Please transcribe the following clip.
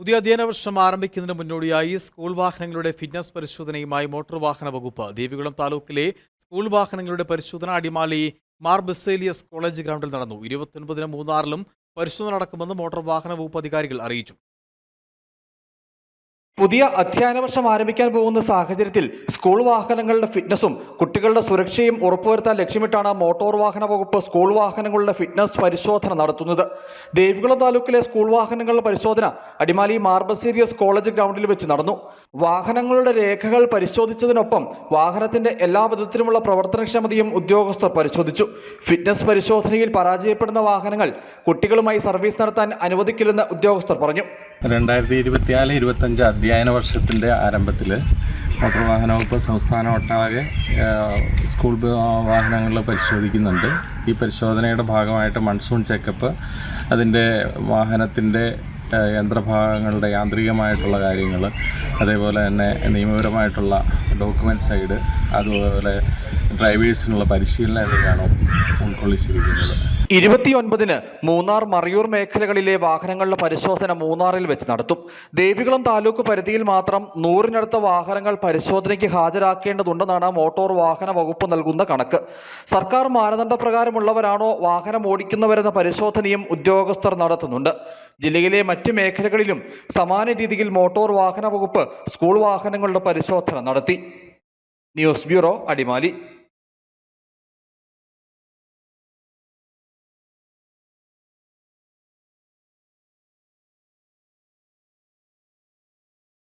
പുതിയ അധ്യയന വർഷം ആരംഭിക്കുന്നതിന് മുന്നോടിയായി സ്കൂൾ വാഹനങ്ങളുടെ ഫിറ്റ്നസ് പരിശോധനയുമായി മോട്ടോർ വാഹന വകുപ്പ് ദേവികുളം താലൂക്കിലെ സ്കൂൾ വാഹനങ്ങളുടെ പരിശോധന അടിമാലി മാർ ബെസേലിയസ് കോളേജ് ഗ്രൗണ്ടിൽ നടന്നു. ഇരുപത്തൊൻപതിന് മൂന്നാറിലും പരിശോധന നടക്കുമെന്ന് മോട്ടോർ വാഹന വകുപ്പ് അധികാരികൾ അറിയിച്ചു. പുതിയ അധ്യയന വർഷം ആരംഭിക്കാൻ പോകുന്ന സാഹചര്യത്തിൽ സ്കൂൾ വാഹനങ്ങളുടെ ഫിറ്റ്നസും കുട്ടികളുടെ സുരക്ഷയും ഉറപ്പുവരുത്താൻ ലക്ഷ്യമിട്ടാണ് മോട്ടോർ വാഹന വകുപ്പ് സ്കൂൾ വാഹനങ്ങളുടെ ഫിറ്റ്നസ് പരിശോധന നടത്തുന്നത്. ദേവികുളം താലൂക്കിലെ സ്കൂൾ വാഹനങ്ങളുടെ പരിശോധന അടിമാലി മാർബസീരിയസ് കോളേജ് ഗ്രൗണ്ടിൽ വെച്ച് നടന്നു. വാഹനങ്ങളുടെ രേഖകൾ പരിശോധിച്ചതിനൊപ്പം വാഹനത്തിന്റെ എല്ലാ വിധത്തിലുമുള്ള പ്രവർത്തനക്ഷമതയും ഉദ്യോഗസ്ഥർ പരിശോധിച്ചു. ഫിറ്റ്നസ് പരിശോധനയിൽ പരാജയപ്പെടുന്ന വാഹനങ്ങൾ കുട്ടികളുമായി സർവീസ് നടത്താൻ അനുവദിക്കില്ലെന്ന് ഉദ്യോഗസ്ഥർ പറഞ്ഞു. രണ്ടായിരത്തി ഇരുപത്തിനാല് ഇരുപത്തഞ്ച് അധ്യയന വർഷത്തിന്റെ ആരംഭത്തിൽ മോട്ടോർ വാഹന വകുപ്പ് സംസ്ഥാന ഒട്ടാകെ സ്കൂൾ വാഹനങ്ങൾ പരിശോധിക്കുന്നുണ്ട്. ഈ പരിശോധനയുടെ ഭാഗമായിട്ട് മൺസൂൺ ചെക്കപ്പ് അതിന്റെ വാഹനത്തിന്റെ യന്ത്രഭാഗങ്ങളുടെ യാന്ത്രികമായിട്ടുള്ള കാര്യങ്ങൾ അതേപോലെ തന്നെ നിയമപരമായിട്ടുള്ള ഡോക്യുമെന്റ് സൈഡ് അതുപോലെ ഡ്രൈവേഴ്സിനുള്ള പരിശീലനം എന്നിവയാണ് ഉൾക്കൊള്ളിച്ചിരിക്കുന്നത്. ഇരുപത്തിയൊൻപതിന് മൂന്നാർ മറയൂർ മേഖലകളിലെ വാഹനങ്ങളുടെ പരിശോധന മൂന്നാറിൽ വെച്ച് നടത്തും. ദേവികുളം താലൂക്ക് പരിധിയിൽ മാത്രം നൂറിനടുത്ത വാഹനങ്ങൾ പരിശോധനയ്ക്ക് ഹാജരാക്കേണ്ടതുണ്ടെന്നാണ് മോട്ടോർ വാഹന വകുപ്പ് നൽകുന്ന കണക്ക്. സർക്കാർ മാനദണ്ഡപ്രകാരമുള്ളവരാണോ വാഹനം ഓടിക്കുന്നവരെന്ന പരിശോധനയും ഉദ്യോഗസ്ഥർ നടത്തുന്നുണ്ട്. ജില്ലയിലെ മറ്റ് മേഖലകളിലും സമാന രീതിയിൽ മോട്ടോർ വാഹന വകുപ്പ് സ്കൂൾ വാഹനങ്ങളുടെ പരിശോധന നടത്തി. News bureau Adimali.